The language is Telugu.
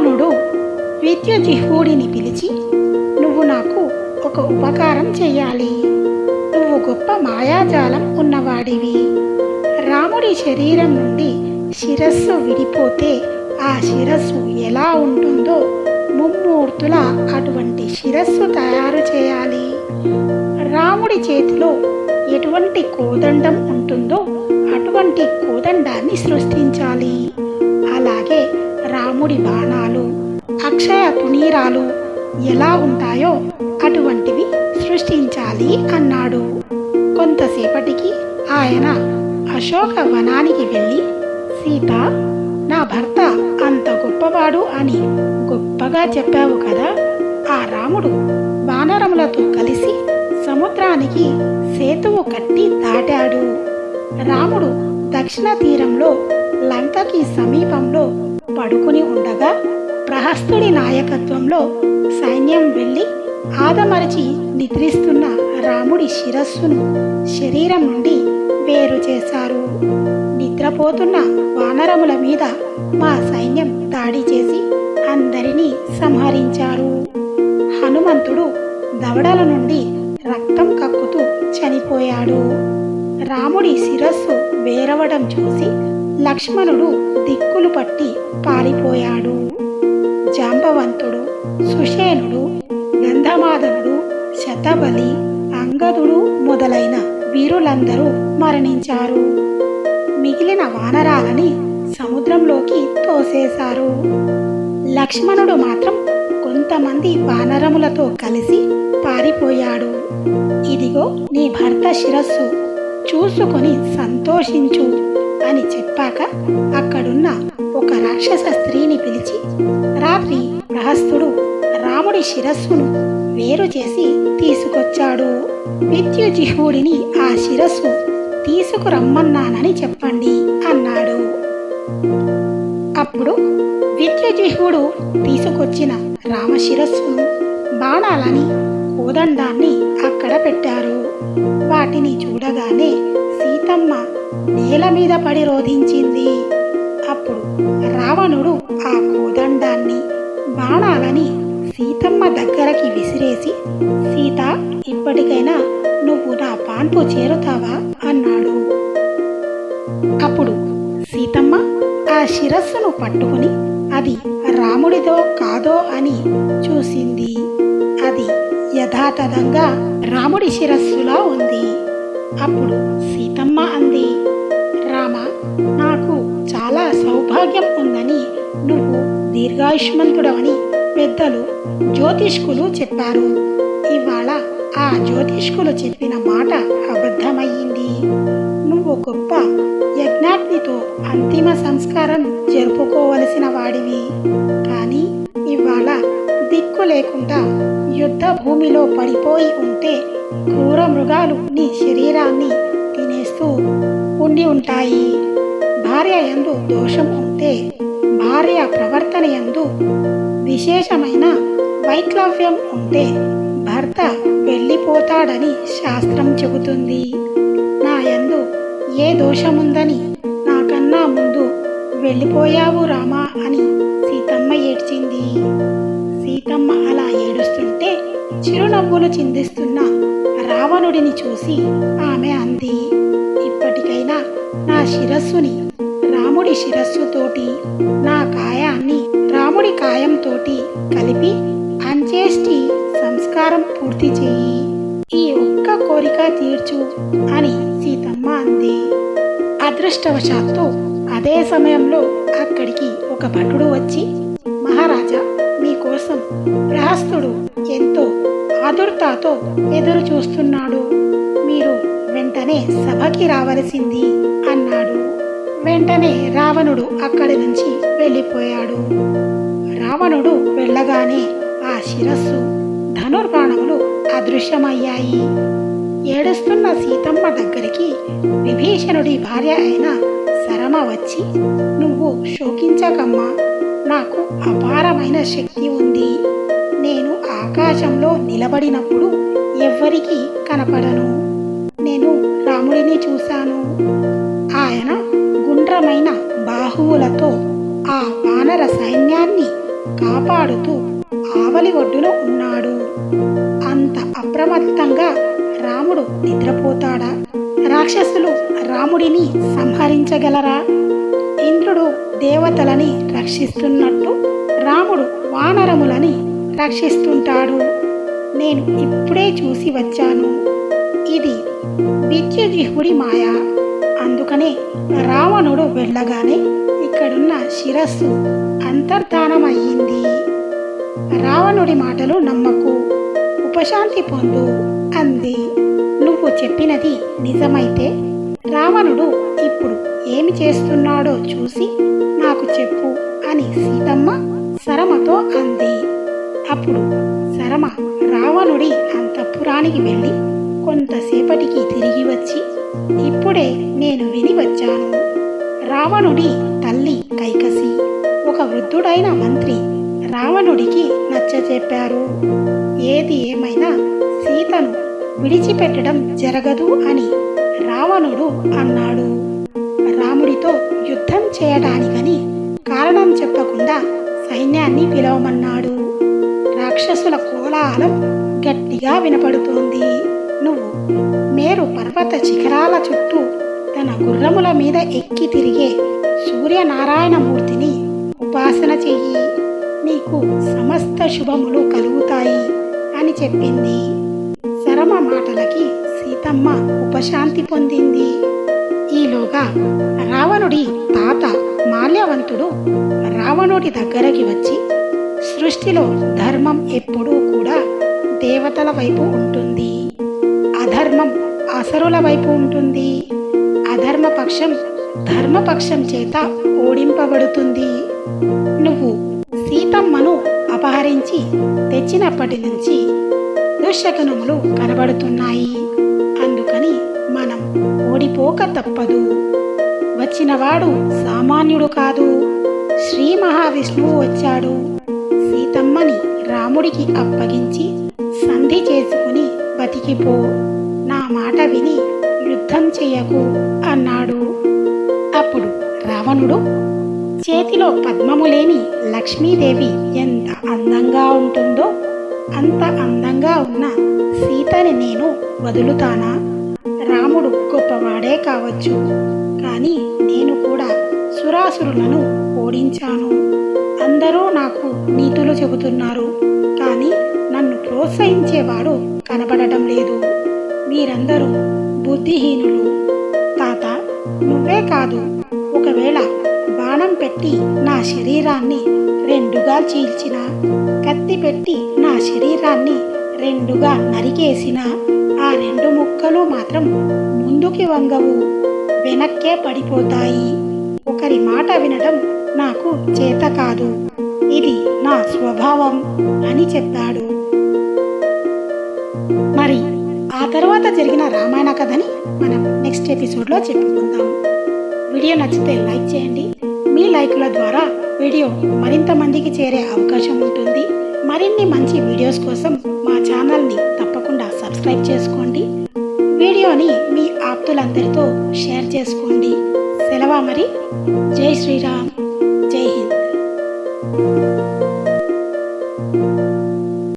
రావణుడు విద్యుజిహ్వుడిని పిలిచి నువ్వు నాకు ఒక ఉపకారం చెయ్యాలి. నువ్వు గొప్ప మాయాజాలం ఉన్నవాడివి. రాముడి శరీరం నుండి శిరస్సు విడిపోతే ఆ శిరస్సు ఎలా ఉంటుందో ముమ్మూర్తుల అటువంటి శిరస్సు తయారు చేయాలి. రాముడి చేతిలో ఎటువంటి కోదండం ఉంటుందో అటువంటి కోదండాన్ని సృష్టించాలి. అలాగే రాముడి బాణాలు అక్షయ పునీరాలు ఎలా ఉంటాయో అటువంటివి సృష్టించాలి అన్నాడు. కొంతసేపటికి ఆయన అశోక వనానికి వెళ్ళి సీత నా భర్త అంత గొప్పవాడు అని గొప్పగా చెప్పావు కదా ఆ రాముడు వానరములతో కలిసి సముద్రానికి సేతువు కట్టి దాటాడు. రాముడు దక్షిణ తీరంలో లంకకి సమీపంలో పడుకుని ఉండగా ప్రహస్తుడి నాయకత్వంలో సైన్యం వెళ్ళి ఆదమరచి నిద్రిస్తున్న రాముడి శిరస్సును శరీరం నుండి వేరు చేశారు. నిద్రపోతున్న వానరముల మీద మా సైన్యం దాడి చేసి అందరినీ సంహరించారు. హనుమంతుడు దవడల నుండి రక్తం కక్కుతూ చనిపోయాడు. రాముడి శిరస్సు వేరవడం చూసి లక్ష్మణుడు దిక్కులు పట్టి పారిపోయాడు. జాంబవంతుడు సుషేనుడు గంధమాదనుడు శతబలి అంగదుడు మొదలైన వీరులందరూ మరణించారు. మిగిలిన వానరాలని సముద్రంలోకి తోసేశారు. లక్ష్మణుడు మాత్రం కొంతమంది వానరములతో కలిసి పారిపోయాడు. ఇదిగో నీ భర్త శిరస్సు చూసుకొని సంతోషించు అని చెప్పాక రాక్షస స్త్రీని పిలిచి రాత్రి ప్రహస్తుడు రాముడి శిరస్సును వేరు చేసి తీసుకొచ్చాడు. విద్యుజిహ్వుడిని ఆ శిరస్సు తీసుకురమ్మన్నానని చెప్పండి అన్నాడు. అప్పుడు విద్యుజిహ్వుడు తీసుకొచ్చిన రామశిరస్సు బాణాలని కోదండాన్ని అక్కడ పెట్టారు. వాటిని చూడగానే సీతమ్మ నేల మీద పడి రోధించింది. రావణుడు ఆ కోదండాన్ని బాణాలని సీతమ్మ దగ్గరకి విసిరేసి సీత ఇప్పటికైనా నువ్వు నా పాన్పు చేరుతావా? అన్నాడు. అప్పుడు సీతమ్మ ఆ శిరస్సును పట్టుకుని అది రాముడిదో కాదో అని చూసింది. అది యథాతథంగా రాముడి శిరస్సులా ఉంది. అప్పుడు సీతమ్మ అంది సౌభాగ్యం ఉందని నువ్వు దీర్ఘాయుష్మంతుడవని పెద్దలు జ్యోతిష్కులు చెప్పారు. ఇవాళ ఆ జ్యోతిష్కులు చెప్పిన మాట అబద్ధమయ్యింది. నువ్వు గొప్ప యజ్ఞాగ్నితో అంతిమ సంస్కారం జరుపుకోవలసిన వాడివి. కానీ ఇవాళ దిక్కు లేకుండా యుద్ధ భూమిలో పడిపోయి ఉంటే క్రూర మృగాలు నీ శరీరాన్ని తినేస్తూ ఉండి ఉంటాయి. భార్య యందు దోషం ఉంటే భార్య ప్రవర్తన యందు విశేషమైన వైక్లవ్యం ఉంటే భర్త వెళ్ళిపోతాడని శాస్త్రం చెబుతుంది. నా ఎందు ఏ దోషముందని నాకన్నా ముందు వెళ్ళిపోయావు రామా అని సీతమ్మ ఏడ్చింది. సీతమ్మ అలా ఏడుస్తుంటే చిరునవ్వులు చిందిస్తున్న రావణుడిని చూసి ఆమె అంది ఇప్పటికైనా నా శిరస్సుని రాముడి శిరస్సుతోటి నా కాయాన్ని రాముడి కాయంతోటి కలిపి అంచేష్టి సంస్కారం పూర్తి చేయి. ఈ ఒక్క కోరిక తీర్చు అని సీతమ్మ అంది. అదృష్టవశాత్తు అదే సమయంలో అక్కడికి ఒక భటుడు వచ్చి మహారాజా మీకోసం ప్రహస్తుడు ఎంతో ఆదుర్తాతో ఎదురు చూస్తున్నాడు మీరు వెంటనే సభకి రావలసింది అన్న వెంటనే రావణుడు అక్కడి నుంచి వెళ్ళిపోయాడు. రావణుడు వెళ్ళగానే ఆ శిరస్సు ధనుర్బాణములు అదృశ్యమయ్యాయి. ఏడుస్తున్న సీతమ్మ దగ్గరికి విభీషణుడి భార్య అయిన శరమ వచ్చి నువ్వు శోకించకమ్మా. నాకు అపారమైన శక్తి ఉంది. నేను ఆకాశంలో నిలబడినప్పుడు ఎవ్వరికీ కనపడను. నేను రాముడిని చూశాను. బలమైన బాహువులతో ఆ వానర సైన్యాన్ని కాపాడుతూ ఆవలి ఒడ్డున ఉన్నాడు. అంత అప్రమత్తంగా రాముడు నిద్రపోతాడా? రాక్షసులు రాముడిని సంహరించగలరా? ఇంద్రుడు దేవతలని రక్షిస్తున్నట్టు రాముడు వానరములని రక్షిస్తుంటాడు. నేను ఇప్పుడే చూసి వచ్చాను. ఇది విద్యుజిహుడి మాయ. అందుకనే రావణుడు వెళ్ళగానే ఇక్కడున్న శిరస్సు అంతర్ధానమయ్యింది. రావణుడి మాటలు నమ్మకు ఉపశాంతి పొందు అంది. నువ్వు చెప్పినది నిజమైతే రావణుడు ఇప్పుడు ఏమి చేస్తున్నాడో చూసి నాకు చెప్పు అని సీతమ్మ శరమతో అంది. అప్పుడు శరమ రావణుడి అంతఃపురానికి వెళ్ళి కొంతసేపటికి తిరిగి ఇప్పుడే నేను విని వచ్చాను. రావణుడి తల్లి కైకసి ఒక వృద్ధుడైన మంత్రి రావణుడికి నచ్చజెప్పారు ఏది ఏమైనా సీతను విడిచిపెట్టడం జరగదు అని రావణుడు అన్నాడు. రాముడితో యుద్ధం చేయడానికని కారణం చెప్పకుండా సైన్యాన్ని పిలవమన్నాడు. రాక్షసుల కోలాహలం గట్టిగా వినపడుతోంది. నువ్వు నేరు పర్వత శిఖరాల చుట్టూ తన గుర్రముల మీద ఎక్కి తిరిగే సూర్యనారాయణమూర్తిని ఉపాసన చెయ్యి. నీకు సమస్త శుభములు కలుగుతాయి అని చెప్పింది. శరమ మాటలకి సీతమ్మ ఉపశాంతి పొందింది. ఈలోగా రావణుడి తాత మాల్యవంతుడు రావణుడి దగ్గరకి వచ్చి సృష్టిలో ధర్మం ఎప్పుడూ కూడా దేవతల వైపు ఉంటుంది. ధర్మం అసరుల వైపు ఉంటుంది. అధర్మపక్షం ధర్మపక్షం చేత ఓడింపబడుతుంది. నువ్వు సీతమ్మను అపహరించి తెచ్చినప్పటి నుంచి దుశ్శకనములు కనబడుతున్నాయి. అందుకని మనం ఓడిపోక తప్పదు. వచ్చినవాడు సామాన్యుడు కాదు. శ్రీ మహావిష్ణువు వచ్చాడు. సీతమ్మని రాముడికి అప్పగించి సంధి చేసుకుని బతికిపో. మాట విని యుద్ధం చెయ్యకు అన్నాడు. అప్పుడు రావణుడు చేతిలో పద్మము లేని లక్ష్మీదేవి ఎంత అందంగా ఉంటుందో అంత అందంగా ఉన్న సీతని నేను వదులుతానా? రాముడు గొప్పవాడే కావచ్చు కానీ నేను కూడా సురాసురులను ఓడించాను. అందరూ నాకు నీతులు చెబుతున్నారు కానీ నన్ను ప్రోత్సహించేవాడు కనబడటం లేదు. మీరందరూ బుద్ధిహీనులు. తాత నువ్వే కాదు. ఒకవేళ బాణం పెట్టి నా శరీరాన్ని రెండుగా చీల్చిన కత్తి పెట్టి నా శరీరాన్ని రెండుగా నరికేసిన ఆ రెండు ముక్కలు మాత్రం ముందుకి వంగవు వెనక్కే పడిపోతాయి. ఒకరి మాట వినడం నాకు చేత కాదు. ఇది నా స్వభావం అని చెప్పాడు. తర్వాత జరిగిన రామాయణ కథని మనం నెక్స్ట్ ఎపిసోడ్లో చెప్పుకుందాం. వీడియో నచ్చితే లైక్ చేయండి. మీ లైకుల ద్వారా వీడియో మరింత మందికి చేరే అవకాశం ఉంటుంది. మరిన్ని మంచి వీడియోస్ కోసం మా ఛానల్ని తప్పకుండా సబ్స్క్రైబ్ చేసుకోండి. వీడియోని మీ ఆప్తులందరితో షేర్ చేసుకోండి. సెలవా మరి? జై శ్రీరామ్.